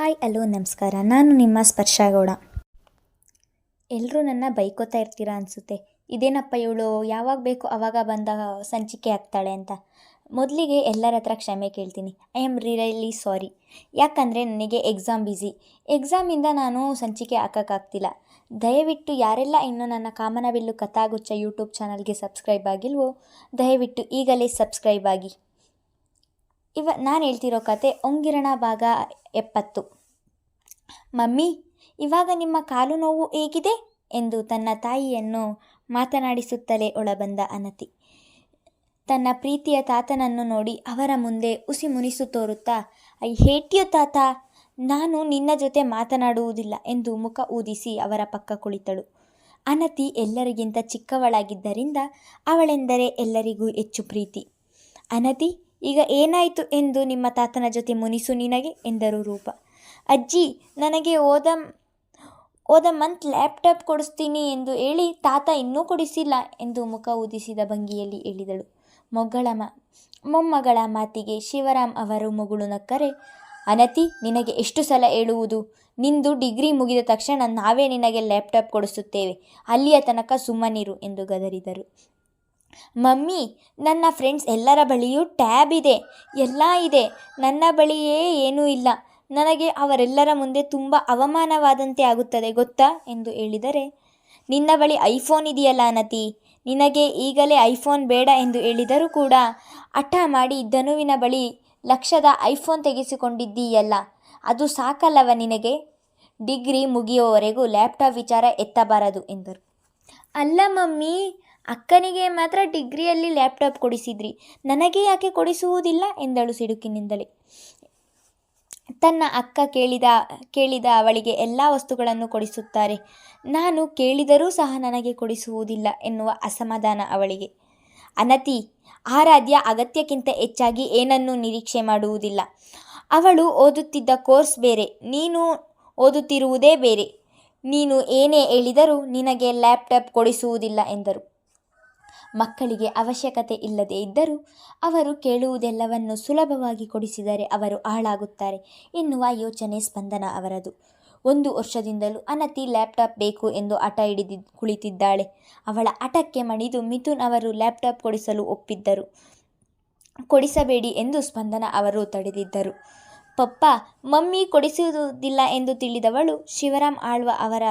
Hi, hello, ನಮಸ್ಕಾರ. ನಾನು ನಿಮ್ಮ ಸ್ಪರ್ಶಗೌಡ ಎಲ್ಲರೂ ನನ್ನ ಬೈಕೋತಾ ಇರ್ತೀರಾ ಅನಿಸುತ್ತೆ. ಇದೇನಪ್ಪ ಇವಳು? ಯಾವಾಗ ಬೇಕು ಆವಾಗ ಬಂದ ಸಂಚಿಕೆ ಆಗ್ತಾಳೆ ಅಂತ. ಮೊದಲಿಗೆ ಎಲ್ಲರ ಹತ್ರ ಕ್ಷಮೆ ಕೇಳ್ತೀನಿ. ಐ ಆಮ್ ರಿಯಲಿ ಸಾರಿ ಯಾಕಂದರೆ ನನಗೆ ಎಕ್ಸಾಮ್ ಬ್ಯುಸಿ ಎಕ್ಸಾಮಿಂದ ನಾನು ಸಂಚಿಕೆ ಹಾಕೋಕ್ಕಾಗ್ತಿಲ್ಲ ದಯವಿಟ್ಟು ಯಾರೆಲ್ಲ ಇನ್ನೂ ನನ್ನ ಕಾಮನಬಿಲ್ಲು ಕಥಾಗುಚ್ಚ ಯೂಟ್ಯೂಬ್ ಚಾನಲ್ಗೆ ಸಬ್ಸ್ಕ್ರೈಬ್ ಆಗಿಲ್ವೋ, ದಯವಿಟ್ಟು ಈಗಲೇ ಸಬ್ಸ್ಕ್ರೈಬ್ ಆಗಿ. ಇವ, ನಾನು ಹೇಳ್ತಿರೋ ಕತೆ ಒಂಗಿರಣ ಭಾಗ ಎಪ್ಪತ್ತು. ಮಮ್ಮಿ, ಇವಾಗ ನಿಮ್ಮ ಕಾಲು ನೋವು ಹೇಗಿದೆ? ಎಂದು ತನ್ನ ತಾಯಿಯನ್ನು ಮಾತನಾಡಿಸುತ್ತಲೇ ಒಳಬಂದ ಅನತಿ. ತನ್ನ ಪ್ರೀತಿಯ ತಾತನನ್ನು ನೋಡಿ ಅವರ ಮುಂದೆ ಉಸಿ ಮುನಿಸು ತೋರುತ್ತಾ, ಐ ಹೇಟ್ ಯು ತಾತ, ನಾನು ನಿನ್ನ ಜೊತೆ ಮಾತನಾಡುವುದಿಲ್ಲ ಎಂದು ಮುಖ ಊದಿಸಿ ಅವರ ಪಕ್ಕ ಕುಳಿತಳು. ಅನತಿ ಎಲ್ಲರಿಗಿಂತ ಚಿಕ್ಕವಳಾಗಿದ್ದರಿಂದ ಅವಳೆಂದರೆ ಎಲ್ಲರಿಗೂ ಹೆಚ್ಚು ಪ್ರೀತಿ. ಅನತಿ ಈಗ ಏನಾಯಿತು ಎಂದು ನಿಮ್ಮ ತಾತನ ಜೊತೆ ಮುನಿಸು ನಿನಗೆ ಎಂದರು ರೂಪ. ಅಜ್ಜಿ, ನನಗೆ ಓದ ಓದ ಮಂತ್ ಲ್ಯಾಪ್ಟಾಪ್ ಕೊಡಿಸ್ತೀನಿ ಎಂದು ಹೇಳಿ ತಾತ ಇನ್ನೂ ಕೊಡಿಸಿಲ್ಲ ಎಂದು ಮುಖ ಊದಿಸಿದ ಭಂಗಿಯಲ್ಲಿ ಹೇಳಿದಳು. ಮೊಗ್ಗಳ ಮಾ, ಮೊಮ್ಮಗಳ ಮಾತಿಗೆ ಶಿವರಾಮ್ ಅವರು ಮಗಳು ನಕ್ಕರೆ, ಅನತಿ, ನಿನಗೆ ಎಷ್ಟು ಸಲ ಹೇಳುವುದು? ನಿಂದು ಡಿಗ್ರಿ ಮುಗಿದ ತಕ್ಷಣ ನಾವೇ ನಿನಗೆ ಲ್ಯಾಪ್ಟಾಪ್ ಕೊಡಿಸುತ್ತೇವೆ. ಅಲ್ಲಿಯ ತನಕ ಸುಮ್ಮನಿರು ಎಂದು ಗದರಿದರು. ಮಮ್ಮಿ, ನನ್ನ ಫ್ರೆಂಡ್ಸ್ ಎಲ್ಲರ ಬಳಿಯೂ ಟ್ಯಾಬ್ ಇದೆ, ಎಲ್ಲ ಇದೆ. ನನ್ನ ಬಳಿಯೇ ಏನೂ ಇಲ್ಲ. ನನಗೆ ಅವರೆಲ್ಲರ ಮುಂದೆ ತುಂಬ ಅವಮಾನವಾದಂತೆ ಆಗುತ್ತದೆ, ಗೊತ್ತಾ? ಎಂದು ಹೇಳಿದರೆ, ನಿನ್ನ ಬಳಿ ಐಫೋನ್ ಇದೆಯಲ್ಲ ಅನತಿ? ನಿನಗೆ ಈಗಲೇ ಐಫೋನ್ ಬೇಡ ಎಂದು ಹೇಳಿದರೂ ಕೂಡ ಹಠ ಮಾಡಿ ಧನುವಿನ ಬಳಿ ಲಕ್ಷದ ಐಫೋನ್ ತೆಗೆಸಿಕೊಂಡಿದ್ದೀಯಲ್ಲ, ಅದು ಸಾಕಲ್ಲವ ನಿನಗೆ? ಡಿಗ್ರಿ ಮುಗಿಯುವವರೆಗೂ ಲ್ಯಾಪ್ಟಾಪ್ ವಿಚಾರ ಎತ್ತಬಾರದು ಎಂದರು. ಅಲ್ಲ ಮಮ್ಮಿ ಅಕ್ಕನಿಗೆ ಮಾತ್ರ ಡಿಗ್ರಿಯಲ್ಲಿ ಲ್ಯಾಪ್ಟಾಪ್ ಕೊಡಿಸಿದ್ರಿ. ನನಗೆ ಯಾಕೆ ಕೊಡಿಸುವುದಿಲ್ಲ? ಎಂದಳು ಸಿಡುಕಿನಿಂದಲೇ. ತನ್ನ ಅಕ್ಕ ಕೇಳಿದ ಕೇಳಿದ ಅವಳಿಗೆ ಎಲ್ಲ ವಸ್ತುಗಳನ್ನು ಕೊಡಿಸುತ್ತಾರೆ. ನಾನು ಕೇಳಿದರೂ ಸಹ ನನಗೆ ಕೊಡಿಸುವುದಿಲ್ಲ ಎನ್ನುವ ಅಸಮಾಧಾನ ಅವಳಿಗೆ. ಅನತಿ, ಆರಾಧ್ಯ ಅಗತ್ಯಕ್ಕಿಂತ ಹೆಚ್ಚಾಗಿ ಏನನ್ನೂ ನಿರೀಕ್ಷೆ ಮಾಡುವುದಿಲ್ಲ. ಅವಳು ಓದುತ್ತಿದ್ದ ಕೋರ್ಸ್ ಬೇರೆ, ನೀನು ಓದುತ್ತಿರುವುದೇ ಬೇರೆ. ನೀನು ಏನೇ ಹೇಳಿದರೂ ನಿನಗೆ ಲ್ಯಾಪ್ಟಾಪ್ ಕೊಡಿಸುವುದಿಲ್ಲ ಎಂದರು. ಮಕ್ಕಳಿಗೆ ಅವಶ್ಯಕತೆ ಇಲ್ಲದೆ ಇದ್ದರೂ ಅವರು ಕೇಳುವುದೆಲ್ಲವನ್ನು ಸುಲಭವಾಗಿ ಕೊಡಿಸಿದರೆ ಅವರು ಹಾಳಾಗುತ್ತಾರೆ ಎನ್ನುವ ಯೋಚನೆ ಸ್ಪಂದನ ಅವರದು. ಒಂದು ವರ್ಷದಿಂದಲೂ ಅನತಿ ಲ್ಯಾಪ್ಟಾಪ್ ಬೇಕು ಎಂದು ಹಠ ಹಿಡಿದಿ ಕುಳಿತಿದ್ದಾಳೆ. ಅವಳ ಅಟಕ್ಕೆ ಮಣಿದು ಮಿಥುನ್ ಅವರು ಲ್ಯಾಪ್ಟಾಪ್ ಕೊಡಿಸಲು ಒಪ್ಪಿದ್ದರು. ಕೊಡಿಸಬೇಡಿ ಎಂದು ಸ್ಪಂದನ ಅವರು ತಡೆದಿದ್ದರು. ಪಪ್ಪ, ಮಮ್ಮಿ ಕೊಡಿಸುವುದಿಲ್ಲ ಎಂದು ತಿಳಿದವಳು ಶಿವರಾಮ್ ಆಳ್ವ ಅವರ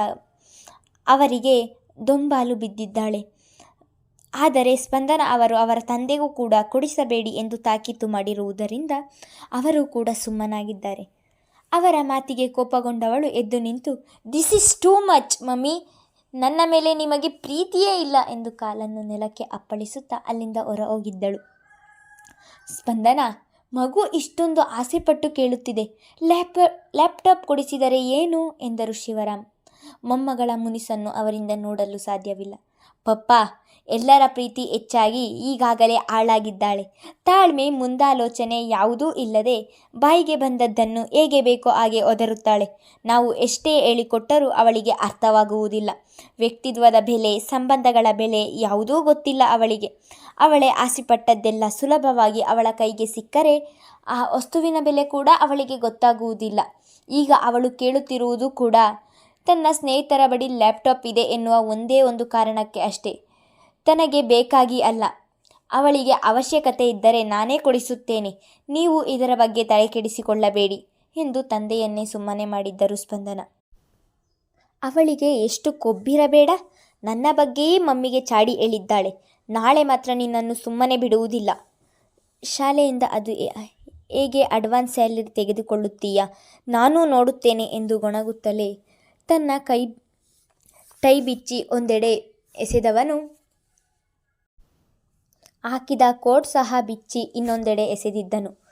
ಅವರಿಗೆ ದೊಂಬಾಲು ಬಿದ್ದಿದ್ದಾಳೆ. ಆದರೆ ಸ್ಪಂದನ ಅವರು ಅವರ ತಂದೆಗೂ ಕೂಡ ಕೊಡಿಸಬೇಡಿ ಎಂದು ತಾಕೀತು ಮಾಡಿರುವುದರಿಂದ ಅವರು ಕೂಡ ಸುಮ್ಮನಾಗಿದ್ದಾರೆ. ಅವರ ಮಾತಿಗೆ ಕೋಪಗೊಂಡವಳು ಎದ್ದು ನಿಂತು this is too much mummy. ನನ್ನ ಮೇಲೆ ನಿಮಗೆ ಪ್ರೀತಿಯೇ ಇಲ್ಲ ಎಂದು ಕಾಲನ್ನು ನೆಲಕ್ಕೆ ಅಪ್ಪಳಿಸುತ್ತಾ ಅಲ್ಲಿಂದ ಹೊರ ಹೋಗಿದ್ದಳು ಸ್ಪಂದನ, ಮಗು ಇಷ್ಟೊಂದು ಆಸೆಪಟ್ಟು ಕೇಳುತ್ತಿದೆ. ಲ್ಯಾಪ್, ಲ್ಯಾಪ್ಟಾಪ್ ಕೊಡಿಸಿದರೆ ಏನು? ಎಂದರು ಶಿವರಾಮ್. ಮೊಮ್ಮಗಳ ಮುನಿಸನ್ನು ಅವರಿಂದ ನೋಡಲು ಸಾಧ್ಯವಿಲ್ಲ. ಪಪ್ಪ ಎಲ್ಲರ ಪ್ರೀತಿ ಹೆಚ್ಚಾಗಿ ಈಗಾಗಲೇ ಹಾಳಾಗಿದ್ದಾಳೆ. ತಾಳ್ಮೆ ಮುಂದಾಲೋಚನೆ ಯಾವುದೂ ಇಲ್ಲದೆ ಬಾಯಿಗೆ ಬಂದದ್ದನ್ನು ಹೇಗೆ ಬೇಕೋ ಹಾಗೆ ಒದರುತ್ತಾಳೆ. ನಾವು ಎಷ್ಟೇ ಹೇಳಿಕೊಟ್ಟರೂ ಅವಳಿಗೆ ಅರ್ಥವಾಗುವುದಿಲ್ಲ. ವ್ಯಕ್ತಿತ್ವದ ಬೆಲೆ, ಸಂಬಂಧಗಳ ಬೆಲೆ ಯಾವುದೂ ಗೊತ್ತಿಲ್ಲ ಅವಳಿಗೆ. ಅವಳೇ ಆಸೆಪಟ್ಟದ್ದೆಲ್ಲ ಸುಲಭವಾಗಿ ಅವಳ ಕೈಗೆ ಸಿಕ್ಕರೆ ಆ ವಸ್ತುವಿನ ಬೆಲೆ ಕೂಡ ಅವಳಿಗೆ ಗೊತ್ತಾಗುವುದಿಲ್ಲ. ಈಗ ಅವಳು ಕೇಳುತ್ತಿರುವುದು ಕೂಡ ತನ್ನ ಸ್ನೇಹಿತರ ಬಳಿ ಲ್ಯಾಪ್ಟಾಪ್ ಇದೆ ಎನ್ನುವ ಒಂದೇ ಒಂದು ಕಾರಣಕ್ಕೆ ಅಷ್ಟೇ. ತನಗೆ ಬೇಕಾಗಿ ಅಲ್ಲ. ಅವಳಿಗೆ ಅವಶ್ಯಕತೆ ಇದ್ದರೆ ನಾನೇ ಕೊಡಿಸುತ್ತೇನೆ. ನೀವು ಇದರ ಬಗ್ಗೆ ತಲೆಕೆಡಿಸಿಕೊಳ್ಳಬೇಡಿ ಎಂದು ತಂದೆಯನ್ನೇ ಸುಮ್ಮನೆ ಮಾಡಿದ್ದರು ಸ್ಪಂದನ. ಅವಳಿಗೆ ಎಷ್ಟು ಕೊಬ್ಬಿರಬೇಡ ನನ್ನ ಬಗ್ಗೆಯೇ ಮಮ್ಮಿಗೆ ಚಾಡಿ ಹೇಳಿದ್ದಾಳೆ. ನಾಳೆ ಮಾತ್ರ ನಿನ್ನನ್ನು ಸುಮ್ಮನೆ ಬಿಡುವುದಿಲ್ಲ. ಶಾಲೆಯಿಂದ ಅದು ಹೇಗೆ ಅಡ್ವಾನ್ಸ್ ಸ್ಯಾಲರಿ ತೆಗೆದುಕೊಳ್ಳುತ್ತೀಯಾ? ನಾನೂ ನೋಡುತ್ತೇನೆ ಎಂದು ಗೊಣಗುತ್ತಲೇ ತನ್ನ ಕೈ, ಟೈ ಬಿಚ್ಚಿ ಒಂದೆಡೆ ಎಸೆದವನು ಹಾಕಿದ ಕೋಟ್ ಸಹ ಬಿಚ್ಚಿ ಇನ್ನೊಂದೆಡೆ ಎಸೆದಿದ್ದನು.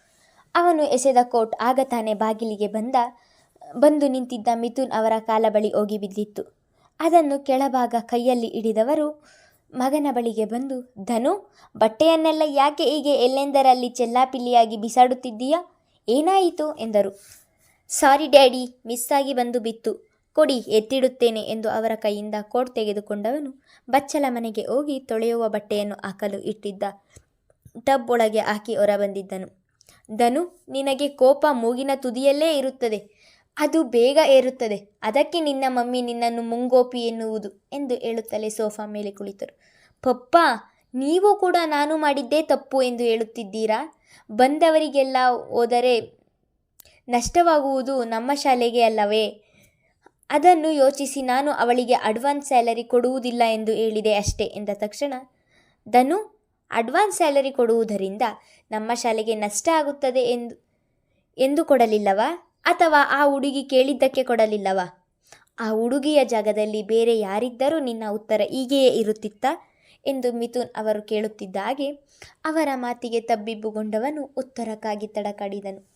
ಅವನು ಎಸೆದ ಕೋಟ್ ಆಗ ತಾನೇ ಬಾಗಿಲಿಗೆ ಬಂದ, ಬಂದು ನಿಂತಿದ್ದ ಮಿಥುನ್ ಅವರ ಕಾಲ ಬಳಿ ಹೋಗಿ ಬಿದ್ದಿತ್ತು. ಅದನ್ನು ಕೆಳಭಾಗ ಕೈಯಲ್ಲಿ ಹಿಡಿದವರು ಮಗನ ಬಳಿಗೆ ಬಂದು, ಧನು, ಬಟ್ಟೆಯನ್ನೆಲ್ಲ ಯಾಕೆ ಹೀಗೆ ಎಲ್ಲೆಂದರಲ್ಲಿ ಚೆಲ್ಲಾಪಿಲ್ಲಿಯಾಗಿ ಬಿಸಾಡುತ್ತಿದ್ದೀಯಾ? ಏನಾಯಿತು? ಎಂದರು. ಸಾರಿ ಡ್ಯಾಡಿ, ಮಿಸ್ಸಾಗಿ ಬಂದು ಬಿತ್ತು. ಕೊಡಿ, ಎತ್ತಿಡುತ್ತೇನೆ ಎಂದು ಅವರ ಕೈಯಿಂದ ಕೋಟ್ ತೆಗೆದುಕೊಂಡವನು ಬಚ್ಚಲ ಮನೆಗೆ ಹೋಗಿ ತೊಳೆಯುವ ಬಟ್ಟೆಯನ್ನು ಹಾಕಲು ಇಟ್ಟಿದ್ದ ಟಬ್ ಒಳಗೆ ಹಾಕಿ ಹೊರಬಂದಿದ್ದನು. ಧನು, ನಿನಗೆ ಕೋಪ ಮೂಗಿನ ತುದಿಯಲ್ಲೇ ಇರುತ್ತದೆ. ಅದು ಬೇಗ ಏರುತ್ತದೆ. ಅದಕ್ಕೆ ನಿನ್ನ ಮಮ್ಮಿ ನಿನ್ನನ್ನು ಮುಂಗೋಪಿ ಎನ್ನುವುದು ಎಂದು ಹೇಳುತ್ತಲೇ ಸೋಫಾ ಮೇಲೆ ಕುಳಿತರು. ಪಪ್ಪ, ನೀವು ಕೂಡ ನಾನು ಮಾಡಿದ್ದೇ ತಪ್ಪು ಎಂದು ಹೇಳುತ್ತಿದ್ದೀರಾ? ಬಂದವರಿಗೆಲ್ಲ ಹೋದರೆ ನಷ್ಟವಾಗುವುದು ನಮ್ಮ ಶಾಲೆಗೆ ಅಲ್ಲವೇ? ಅದನ್ನು ಯೋಚಿಸಿ ನಾನು ಅವಳಿಗೆ ಅಡ್ವಾನ್ಸ್ ಸ್ಯಾಲರಿ ಕೊಡುವುದಿಲ್ಲ ಎಂದು ಹೇಳಿದೆ ಅಷ್ಟೇ ಎಂದ ತಕ್ಷಣ, ಧನು ಅಡ್ವಾನ್ಸ್ ಸ್ಯಾಲರಿ ಕೊಡುವುದರಿಂದ ನಮ್ಮ ಶಾಲೆಗೆ ನಷ್ಟ ಆಗುತ್ತದೆ ಎಂದು ಎಂದು ಕೊಡಲಿಲ್ಲವಾ? ಅಥವಾ ಆ ಹುಡುಗಿ ಕೇಳಿದ್ದಕ್ಕೆ ಕೊಡಲಿಲ್ಲವಾ? ಆ ಹುಡುಗಿಯ ಜಾಗದಲ್ಲಿ ಬೇರೆ ಯಾರಿದ್ದರೂ ನಿನ್ನ ಉತ್ತರ ಹೀಗೆಯೇ ಇರುತ್ತಿತ್ತಾ? ಎಂದು ಮಿಥುನ್ ಅವರು ಕೇಳುತ್ತಿದ್ದ ಹಾಗೆ ಅವರ ಮಾತಿಗೆ ತಬ್ಬಿಬ್ಬುಗೊಂಡವನು ಉತ್ತರಕ್ಕಾಗಿ ತಡಕಾಡಿದನು.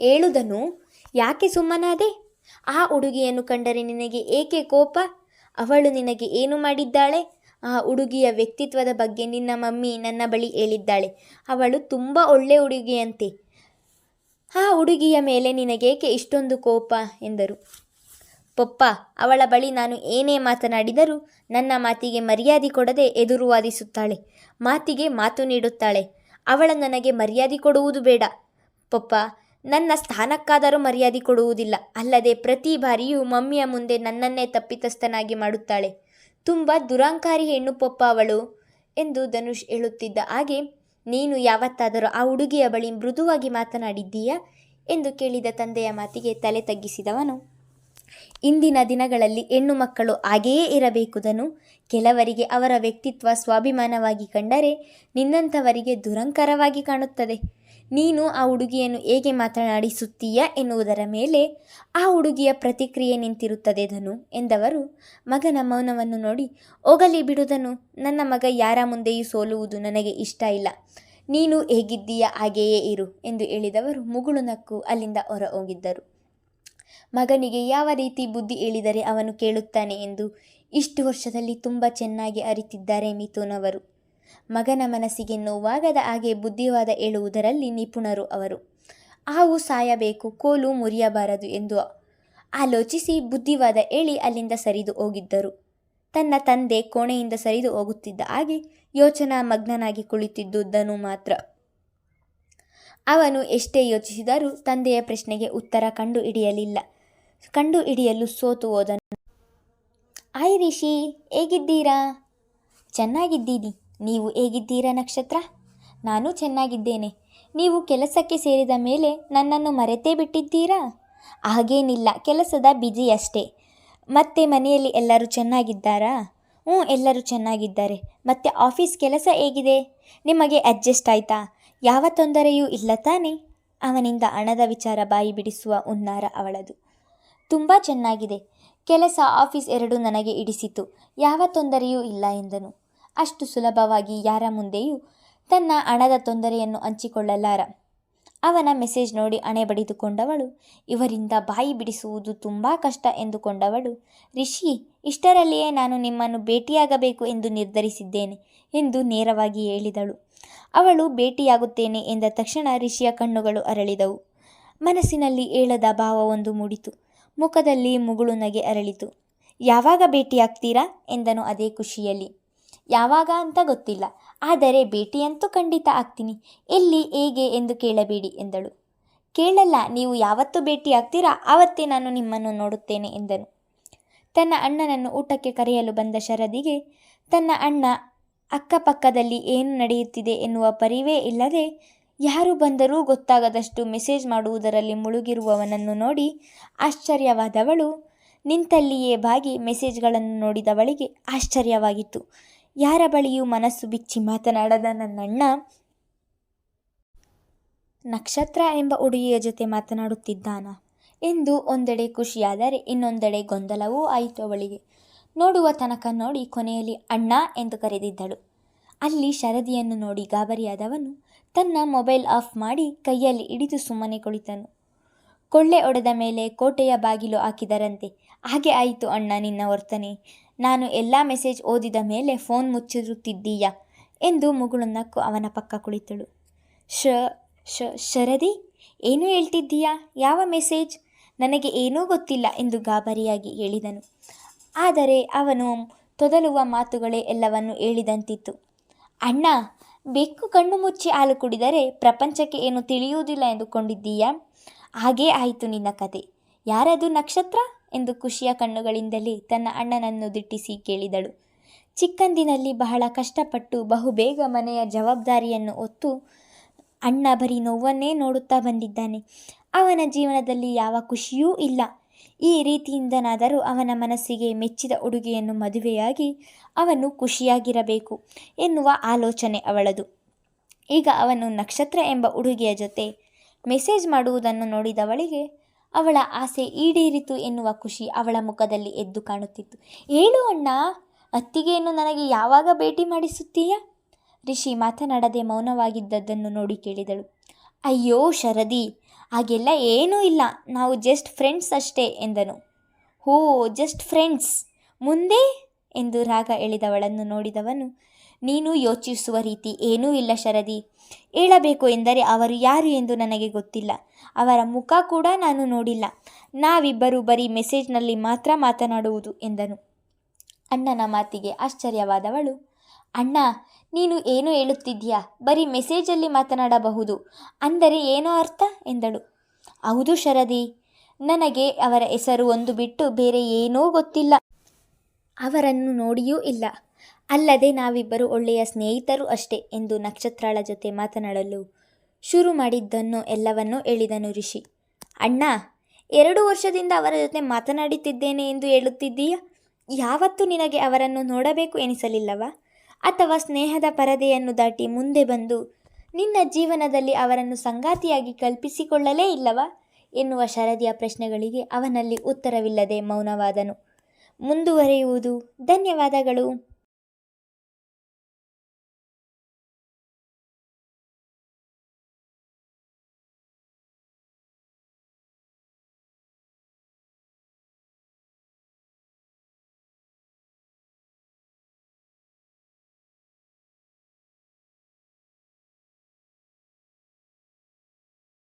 ಹೇಳುದನು ಯಾಕೆ ಸುಮ್ಮನಾದೆ? ಆ ಹುಡುಗಿಯನ್ನು ಕಂಡರೆ ನಿನಗೆ ಏಕೆ ಕೋಪ? ಅವಳು ನಿನಗೆ ಏನು ಮಾಡಿದ್ದಾಳೆ? ಆ ಹುಡುಗಿಯ ವ್ಯಕ್ತಿತ್ವದ ಬಗ್ಗೆ ನಿನ್ನ ಮಮ್ಮಿ ನನ್ನ ಬಳಿ ಹೇಳಿದ್ದಾಳೆ. ಅವಳು ತುಂಬ ಒಳ್ಳೆ ಹುಡುಗಿಯಂತೆ ಆ ಹುಡುಗಿಯ ಮೇಲೆ ನಿನಗೇಕೆ ಇಷ್ಟೊಂದು ಕೋಪ? ಎಂದರು. ಪಪ್ಪ, ಅವಳ ಬಳಿ ನಾನು ಏನೇ ಮಾತನಾಡಿದರೂ ನನ್ನ ಮಾತಿಗೆ ಮರ್ಯಾದೆ ಕೊಡದೆ ಎದುರುವಾದಿಸುತ್ತಾಳೆ ಮಾತಿಗೆ ಮಾತು ನೀಡುತ್ತಾಳೆ. ಅವಳ ನನಗೆ ಮರ್ಯಾದೆ ಕೊಡುವುದು ಬೇಡ. ಪಪ್ಪ ನನ್ನ ಸ್ಥಾನಕ್ಕಾದರೂ ಮರ್ಯಾದೆ ಕೊಡುವುದಿಲ್ಲ. ಅಲ್ಲದೆ ಪ್ರತಿ ಬಾರಿಯೂ ಮಮ್ಮಿಯ ಮುಂದೆ ನನ್ನನ್ನೇ ತಪ್ಪಿತಸ್ಥನಾಗಿ ಮಾಡುತ್ತಾಳೆ. ತುಂಬ ದುರಾಂಕಾರಿ ಹೆಣ್ಣು ಪೊಪ್ಪ ಅವಳು ಎಂದು ಧನುಷ್ ಹೇಳುತ್ತಿದ್ದ ಹಾಗೆ, ನೀನು ಯಾವತ್ತಾದರೂ ಆ ಹುಡುಗಿಯ ಬಳಿ ಮೃದುವಾಗಿ ಮಾತನಾಡಿದ್ದೀಯಾ ಎಂದು ಕೇಳಿದ ತಂದೆಯ ಮಾತಿಗೆ ತಲೆ ತಗ್ಗಿಸಿದವನು. ಇಂದಿನ ದಿನಗಳಲ್ಲಿ ಹೆಣ್ಣು ಮಕ್ಕಳು ಹಾಗೆಯೇ ಇರಬೇಕು ಧನು. ಕೆಲವರಿಗೆ ಅವರ ವ್ಯಕ್ತಿತ್ವ ಸ್ವಾಭಿಮಾನವಾಗಿ ಕಂಡರೆ ನಿನ್ನಂಥವರಿಗೆ ದುರಂಕರವಾಗಿ ಕಾಣುತ್ತದೆ. ನೀನು ಆ ಹುಡುಗಿಯನ್ನು ಹೇಗೆ ಮಾತನಾಡಿಸುತ್ತೀಯ ಎನ್ನುವುದರ ಮೇಲೆ ಆ ಹುಡುಗಿಯ ಪ್ರತಿಕ್ರಿಯೆ ನಿಂತಿರುತ್ತದೆ ಧನು ಎಂದವರು ಮಗನ ಮೌನವನ್ನು ನೋಡಿ, ಹೋಗಲಿ ಬಿಡುದನು ನನ್ನ ಮಗ ಯಾರ ಮುಂದೆಯೂ ಸೋಲುವುದು ನನಗೆ ಇಷ್ಟ ಇಲ್ಲ. ನೀನು ಹೇಗಿದ್ದೀಯ ಹಾಗೆಯೇ ಇರು ಎಂದು ಹೇಳಿದವರು ಮುಗುಳು ನಕ್ಕು ಅಲ್ಲಿಂದ ಹೊರ ಹೋಗಿದ್ದರು ಮಗನಿಗೆ ಯಾವ ರೀತಿ ಬುದ್ಧಿ ಹೇಳಿದರೆ ಅವನು ಕೇಳುತ್ತಾನೆ ಎಂದು ಇಷ್ಟು ವರ್ಷದಲ್ಲಿ ತುಂಬ ಚೆನ್ನಾಗಿ ಅರಿತಿದ್ದಾರೆ ಮಿಥುನ್ ಅವರು ಮಗನ ಮನಸ್ಸಿಗೆ ನೋವಾಗದ ಹಾಗೆ ಬುದ್ಧಿವಾದ ಹೇಳುವುದರಲ್ಲಿ ನಿಪುಣರು ಅವರು. ಹಾವು ಸಾಯಬೇಕು, ಕೋಲು ಮುರಿಯಬಾರದು ಎಂದು ಆಲೋಚಿಸಿ ಬುದ್ಧಿವಾದ ಹೇಳಿ ಅಲ್ಲಿಂದ ಸರಿದು ಹೋಗಿದ್ದರು. ತನ್ನ ತಂದೆ ಕೋಣೆಯಿಂದ ಸರಿದು ಹೋಗುತ್ತಿದ್ದ ಹಾಗೆ ಯೋಚನಾ ಮಗ್ನನಾಗಿ ಕುಳಿತಿದ್ದು ಧನು ಮಾತ್ರ. ಅವನು ಎಷ್ಟೇ ಯೋಚಿಸಿದರೂ ತಂದೆಯ ಪ್ರಶ್ನೆಗೆ ಉತ್ತರ ಕಂಡು ಹಿಡಿಯಲಿಲ್ಲ. ಕಂಡು ಹಿಡಿಯಲು ಸೋತು ಹೋದನು. ಆಯ್ ರಿಷಿ, ಹೇಗಿದ್ದೀರಾ? ಚೆನ್ನಾಗಿದ್ದೀನಿ ನೀವು ಹೇಗಿದ್ದೀರಾ, ನಕ್ಷತ್ರ? ನಾನು ಚೆನ್ನಾಗಿದ್ದೇನೆ. ನೀವು ಕೆಲಸಕ್ಕೆ ಸೇರಿದ ಮೇಲೆ ನನ್ನನ್ನು ಮರೆತೇ ಬಿಟ್ಟಿದ್ದೀರಾ? ಹಾಗೇನಿಲ್ಲ, ಕೆಲಸದ ಬಿಜಿ ಅಷ್ಟೇ. ಮತ್ತೆ ಮನೆಯಲ್ಲಿ ಎಲ್ಲರೂ ಚೆನ್ನಾಗಿದ್ದಾರಾ? ಹ್ಞೂ, ಎಲ್ಲರೂ ಚೆನ್ನಾಗಿದ್ದಾರೆ. ಮತ್ತೆ ಆಫೀಸ್ ಕೆಲಸ ಹೇಗಿದೆ? ನಿಮಗೆ ಅಡ್ಜಸ್ಟ್ ಆಯಿತಾ? ಯಾವ ತೊಂದರೆಯೂ ಇಲ್ಲ ತಾನೇ? ಅವನಿಂದ ಹಣದ ವಿಚಾರ ಬಾಯಿ ಬಿಡಿಸುವ ಹುನ್ನಾರ ಅವಳದು. ತುಂಬ ಚೆನ್ನಾಗಿದೆ. ಕೆಲಸ ಆಫೀಸ್ ಎರಡೂ ನನಗೆ ಇಡಿಸಿತು. ಯಾವ ತೊಂದರೆಯೂ ಇಲ್ಲ ಎಂದನು. ಅಷ್ಟು ಸುಲಭವಾಗಿ ಯಾರ ಮುಂದೆಯೂ ತನ್ನ ಹಣದ ತೊಂದರೆಯನ್ನು ಹಂಚಿಕೊಳ್ಳಲಾರ. ಅವನ ಮೆಸೇಜ್ ನೋಡಿ ಹಣೆ ಬಡಿದುಕೊಂಡವಳು, ಇವರಿಂದ ಬಾಯಿ ಬಿಡಿಸುವುದು ತುಂಬ ಕಷ್ಟ ಎಂದುಕೊಂಡವಳು, ರಿಷಿ, ಇಷ್ಟರಲ್ಲಿಯೇ ನಾನು ನಿಮ್ಮನ್ನು ಭೇಟಿಯಾಗಬೇಕು ಎಂದು ನಿರ್ಧರಿಸಿದ್ದೇನೆ ಎಂದು ನೇರವಾಗಿ ಹೇಳಿದಳು. ಅವಳು ಭೇಟಿಯಾಗುತ್ತೇನೆ ಎಂದ ತಕ್ಷಣ ರಿಷಿಯ ಕಣ್ಣುಗಳು ಅರಳಿದವು. ಮನಸ್ಸಿನಲ್ಲಿ ಏಳದ ಭಾವವೊಂದು ಮೂಡಿತು. ಮುಖದಲ್ಲಿ ಮುಗುಳು ನಗೆ ಅರಳಿತು. ಯಾವಾಗ ಭೇಟಿಯಾಗ್ತೀರಾ? ಎಂದನು ಅದೇ ಖುಷಿಯಲ್ಲಿ. ಯಾವಾಗ ಅಂತ ಗೊತ್ತಿಲ್ಲ. ಆದರೆ ಭೇಟಿಯಂತೂ ಖಂಡಿತ ಆಗ್ತೀನಿ. ಎಲ್ಲಿ, ಹೇಗೆ ಎಂದು ಕೇಳಬೇಡಿ ಎಂದಳು. ಕೇಳಲ್ಲ, ನೀವು ಯಾವತ್ತು ಭೇಟಿ ಆಗ್ತೀರಾ ಆವತ್ತೇ ನಾನು ನಿಮ್ಮನ್ನು ನೋಡುತ್ತೇನೆ ಎಂದನು. ತನ್ನ ಅಣ್ಣನನ್ನು ಊಟಕ್ಕೆ ಕರೆಯಲು ಬಂದ ಶರದಿಗೆ, ತನ್ನ ಅಣ್ಣ ಅಕ್ಕಪಕ್ಕದಲ್ಲಿ ಏನು ನಡೆಯುತ್ತಿದೆ ಎನ್ನುವ ಪರಿವೇ ಇಲ್ಲದೆ, ಯಾರು ಬಂದರೂ ಗೊತ್ತಾಗದಷ್ಟು ಮೆಸೇಜ್ ಮಾಡುವುದರಲ್ಲಿ ಮುಳುಗಿರುವವನನ್ನು ನೋಡಿ ಆಶ್ಚರ್ಯವಾದವಳು. ನಿಂತಲ್ಲಿಯೇ ಬಾಗಿ ಮೆಸೇಜ್ಗಳನ್ನು ನೋಡಿದವಳಿಗೆ ಆಶ್ಚರ್ಯವಾಗಿತ್ತು. ಯಾರ ಬಳಿಯೂ ಮನಸ್ಸು ಬಿಚ್ಚಿ ಮಾತನಾಡದ ನನ್ನಣ್ಣ ನಕ್ಷತ್ರ ಎಂಬ ಹುಡುಗಿಯ ಜೊತೆ ಮಾತನಾಡುತ್ತಿದ್ದಾನ. ಎಂದು ಒಂದೆಡೆ ಖುಷಿಯಾದರೆ ಇನ್ನೊಂದೆಡೆ ಗೊಂದಲವೂ ಆಯಿತು ಅವಳಿಗೆ. ನೋಡುವ ತನಕ ನೋಡಿ ಕೊನೆಯಲ್ಲಿ ಅಣ್ಣ ಎಂದು ಕರೆದಿದ್ದಳು. ಅಲ್ಲಿ ಶರದಿಯನ್ನು ನೋಡಿ ಗಾಬರಿಯಾದವನು ತನ್ನ ಮೊಬೈಲ್ ಆಫ್ ಮಾಡಿ ಕೈಯಲ್ಲಿ ಹಿಡಿದು ಸುಮ್ಮನೆ ಕುಳಿತನು. ಕೊಳ್ಳೆ ಒಡೆದ ಮೇಲೆ ಕೋಟೆಯ ಬಾಗಿಲು ಹಾಕಿದರಂತೆ. ಹಾಗೆ ಆಯಿತು ಅಣ್ಣ ನಿನ್ನ ವರ್ತನೆ. ನಾನು ಎಲ್ಲ ಮೆಸೇಜ್ ಓದಿದ ಮೇಲೆ ಫೋನ್ ಮುಚ್ಚಿರುತ್ತಿದ್ದೀಯಾ ಎಂದು ಮುಗುಳು ನಕ್ಕು ಅವನ ಪಕ್ಕ ಕುಳಿತಳು. ಶ ಶ, ಶರದಿ, ಏನು ಹೇಳ್ತಿದ್ದೀಯಾ? ಯಾವ ಮೆಸೇಜ್ ನನಗೆ ಏನೂ ಗೊತ್ತಿಲ್ಲ ಎಂದು ಗಾಬರಿಯಾಗಿ ಹೇಳಿದನು. ಆದರೆ ಅವನು ತೊದಲುವ ಮಾತುಗಳೇ ಎಲ್ಲವನ್ನು ಹೇಳಿದಂತಿತ್ತು. ಅಣ್ಣ, ಬೆಕ್ಕು ಕಣ್ಣು ಮುಚ್ಚಿ ಹಾಲು ಕುಡಿದರೆ ಪ್ರಪಂಚಕ್ಕೆ ಏನು ತಿಳಿಯುವುದಿಲ್ಲ ಎಂದುಕೊಂಡಿದ್ದೀಯಾ? ಹಾಗೇ ಆಯಿತು ನಿನ್ನ ಕತೆ. ಯಾರದು ನಕ್ಷತ್ರ? ಎಂದು ಖುಷಿಯ ಕಣ್ಣುಗಳಿಂದಲೇ ತನ್ನ ಅಣ್ಣನನ್ನು ದಿಟ್ಟಿಸಿ ಕೇಳಿದಳು. ಚಿಕ್ಕಂದಿನಲ್ಲಿ ಬಹಳ ಕಷ್ಟಪಟ್ಟು ಬಹುಬೇಗ ಮನೆಯ ಜವಾಬ್ದಾರಿಯನ್ನು ಒತ್ತು ಅಣ್ಣ ಬರೀ ನೋವನ್ನೇ ನೋಡುತ್ತಾ ಬಂದಿದ್ದಾನೆ. ಅವನ ಜೀವನದಲ್ಲಿ ಯಾವ ಖುಷಿಯೂ ಇಲ್ಲ. ಈ ರೀತಿಯಿಂದನಾದರೂ ಅವನ ಮನಸ್ಸಿಗೆ ಮೆಚ್ಚಿದ ಉಡುಗೆಯನ್ನು ಮದುವೆಯಾಗಿ ಅವನು ಖುಷಿಯಾಗಿರಬೇಕು ಎನ್ನುವ ಆಲೋಚನೆ ಅವಳದು. ಈಗ ಅವನು ನಕ್ಷತ್ರ ಎಂಬ ಉಡುಗೆಯ ಜೊತೆ ಮೆಸೇಜ್ ಮಾಡುವುದನ್ನು ನೋಡಿದವಳಿಗೆ ಅವಳ ಆಸೆ ಈಡೇರಿತು ಎನ್ನುವ ಖುಷಿ ಅವಳ ಮುಖದಲ್ಲಿ ಎದ್ದು ಕಾಣುತ್ತಿತ್ತು. ಏಳು ಅಣ್ಣ, ಅತ್ತಿಗೆಯನ್ನು ನನಗೆ ಯಾವಾಗ ಭೇಟಿ ಮಾಡಿಸುತ್ತೀಯಾ? ರಿಷಿ ಮಾತನಾಡದೆ ಮೌನವಾಗಿದ್ದದ್ದನ್ನು ನೋಡಿ ಕೇಳಿದಳು. ಅಯ್ಯೋ ಶರದಿ, ಹಾಗೆಲ್ಲ ಏನೂ ಇಲ್ಲ. ನಾವು ಜಸ್ಟ್ ಫ್ರೆಂಡ್ಸ್ ಅಷ್ಟೇ, ಎಂದನು. ಹೋ, ಜಸ್ಟ್ ಫ್ರೆಂಡ್ಸ್? ಮುಂದೆ? ಎಂದು ರಾಗ ಎಳೆದವಳನ್ನು ನೋಡಿದವನು ನೀನು ಯೋಚಿಸುವ ರೀತಿ ಏನೂ ಇಲ್ಲ ಶರದಿ. ಹೇಳಬೇಕು ಎಂದರೆ ಅವರು ಯಾರು ಎಂದು ನನಗೆ ಗೊತ್ತಿಲ್ಲ. ಅವರ ಮುಖ ಕೂಡ ನಾನು ನೋಡಿಲ್ಲ. ನಾವಿಬ್ಬರು ಬರೀ ಮೆಸೇಜ್ನಲ್ಲಿ ಮಾತ್ರ ಮಾತನಾಡುವುದು ಎಂದನು. ಅಣ್ಣನ ಮಾತಿಗೆ ಆಶ್ಚರ್ಯವಾದವಳು. ಅಣ್ಣ, ನೀನು ಏನು ಹೇಳುತ್ತಿದ್ದೀಯಾ? ಬರೀ ಮೆಸೇಜಲ್ಲಿ ಮಾತನಾಡಬಹುದು. ಅಂದರೆ ಏನೋ ಅರ್ಥ? ಎಂದಳು. ಹೌದು ಶರದಿ. ನನಗೆ ಅವರ ಹೆಸರು ಒಂದು ಬಿಟ್ಟು ಬೇರೆ ಏನೂ ಗೊತ್ತಿಲ್ಲ. ಅವರನ್ನು ನೋಡಿಯೂ ಇಲ್ಲ. ಅಲ್ಲದೆ ನಾವಿಬ್ಬರು ಒಳ್ಳೆಯ ಸ್ನೇಹಿತರು ಅಷ್ಟೇ ಎಂದು ನಕ್ಷತ್ರಾಳ ಜೊತೆ ಮಾತನಾಡಲು ಶುರು ಮಾಡಿದ್ದನ್ನು ಎಲ್ಲವನ್ನೂ ಹೇಳಿದನು ಋಷಿ ಅಣ್ಣ, ಎರಡು ವರ್ಷದಿಂದ ಅವರ ಜೊತೆ ಮಾತನಾಡುತ್ತಿದ್ದೇನೆ ಎಂದು ಹೇಳುತ್ತಿದ್ದೀಯಾ? ಯಾವತ್ತೂ ನಿನಗೆ ಅವರನ್ನು ನೋಡಬೇಕು ಎನಿಸಲಿಲ್ಲವಾ? ಅಥವಾ ಸ್ನೇಹದ ಪರದೆಯನ್ನು ದಾಟಿ ಮುಂದೆ ಬಂದು ನಿನ್ನ ಜೀವನದಲ್ಲಿ ಅವರನ್ನು ಸಂಗಾತಿಯಾಗಿ ಕಲ್ಪಿಸಿಕೊಳ್ಳಲೇ ಇಲ್ಲವಾ? ಎನ್ನುವ ಶರದಿಯ ಪ್ರಶ್ನೆಗಳಿಗೆ ಅವನಲ್ಲಿ ಉತ್ತರವಿಲ್ಲದೆ ಮೌನವಾದನು. ಮುಂದುವರೆಯುವುದು ಧನ್ಯವಾದಗಳು.